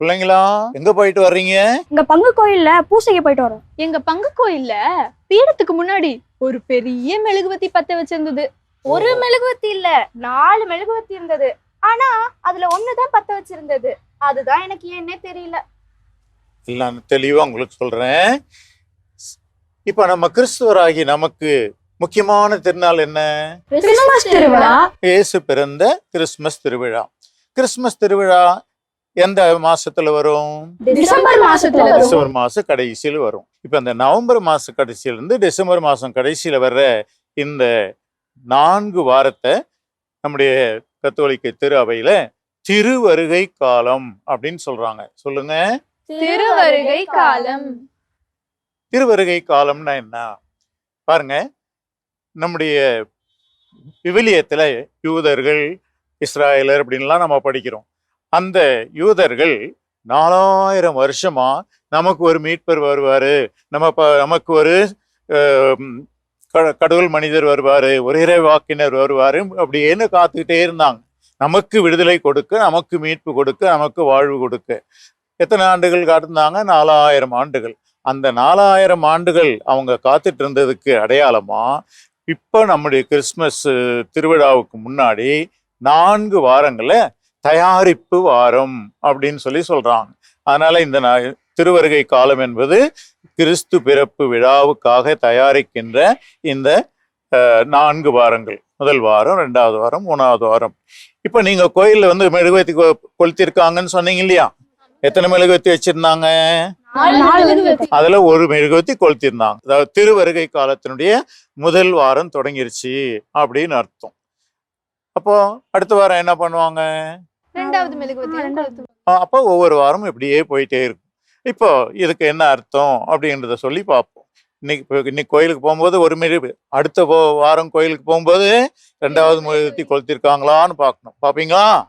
பிள்ளைங்களா எங்க போயிட்டு வர்றீங்க? இங்க பங்கு கோயில்ல பூசைக்கு போயிட்டு வரோம். எங்க பங்கு கோயில்ல பீடத்துக்கு முன்னாடி ஒரு பெரிய மெழுகுவத்தி பத்த வச்சிருந்தது. ஒரு மெழுகுவத்தி இல்ல நாலு மெழுகுவத்தி இருந்தது. ஆனா அதுல ஒண்ணுதான் பத்த வச்சிருந்தது. அதுதான் எனக்கு ஏன்னே தெரியல. எல்லாம் தெளிவா உங்களுக்கு சொல்றேன். இப்ப நம்ம கிறிஸ்துவராகி நமக்கு முக்கியமான திருநாள் என்ன? கிறிஸ்துமஸ் திருவிழா. இயேசு பிறந்த கிறிஸ்மஸ் திருவிழா. கிறிஸ்மஸ் திருவிழா எந்த மாசத்துல வரும்? டிசம்பர் மாசத்துல வரும். டிசம்பர் மாசம் கடைசியில் வரும். இப்ப இந்த நவம்பர் மாச கடைசியில இருந்து டிசம்பர் மாசம் கடைசியில வர்ற இந்த நான்கு வாரத்தை நம்முடைய கத்தோலிக்க திரு அவையில திருவருகை காலம் அப்படின்னு சொல்றாங்க. சொல்லுங்க. திருவருகை காலம். திருவருகை காலம்னா என்ன? பாருங்க. நம்முடைய விவிலியத்துல யூதர்கள் இஸ்ராயலர் அப்படின்லாம் நம்ம படிக்கிறோம். அந்த யூதர்கள் நாலாயிரம் வருஷமா நமக்கு ஒரு மீட்பர் வருவாரு. நம்ம ப- நமக்கு ஒரு கடவுள் மனிதர் வருவாரு ஒரு இறை வாக்கினர் வருவாரு அப்படின்னு காத்துக்கிட்டே இருந்தாங்க. நமக்கு விடுதலை கொடுக்க நமக்கு மீட்பு கொடுக்க நமக்கு வாழ்வு கொடுக்க. எத்தனை ஆண்டுகள் காத்திருந்தாங்க? நாலாயிரம் ஆண்டுகள். அந்த நாலாயிரம் ஆண்டுகள் அவங்க காத்துட்டு இருந்ததுக்கு அடையாளமா இப்போ நம்முடைய கிறிஸ்மஸ் திருவிழாவுக்கு முன்னாடி நான்கு வாரங்களை தயாரிப்பு வாரம் அப்படின்னு சொல்லி சொல்றாங்க. அதனால இந்த திருவருகை காலம் என்பது கிறிஸ்து பிறப்பு விழாவுக்காக தயாரிக்கின்ற இந்த நான்கு வாரங்கள். முதல் வாரம் ரெண்டாவது வாரம் மூணாவது வாரம். இப்போ நீங்க கோயில்ல வந்து மெழுகுவத்தி கொளுத்திருக்காங்கன்னு சொன்னீங்க இல்லையா? எத்தனை மெழுகுவத்தி வச்சிருந்தாங்க? அதுல ஒரு மெழுகுவத்தி கொளுத்திருந்தாங்க. அதாவது திருவருகை காலத்தினுடைய முதல் வாரம் தொடங்கிருச்சு அப்படின்னு அர்த்தம். அப்போ அடுத்த வாரம் என்ன பண்ணுவாங்க? ரெண்டாவது மெழுகுவத்தி அஹ் அப்போ ஒவ்வொரு வாரமும் இப்படியே போயிட்டே இருக்கும். இப்போ இதுக்கு என்ன அர்த்தம் அப்படின்றத சொல்லி பார்ப்போம். இன்னைக்கு இன்னைக்கு கோயிலுக்கு போகும்போது ஒரு மெழுகு அடுத்த போ- வாரம் கோயிலுக்கு போகும்போது ரெண்டாவது மெழுகுவத்தி கொளுத்திருக்காங்களான்னு பார்க்கணும். பார்ப்பீங்களா?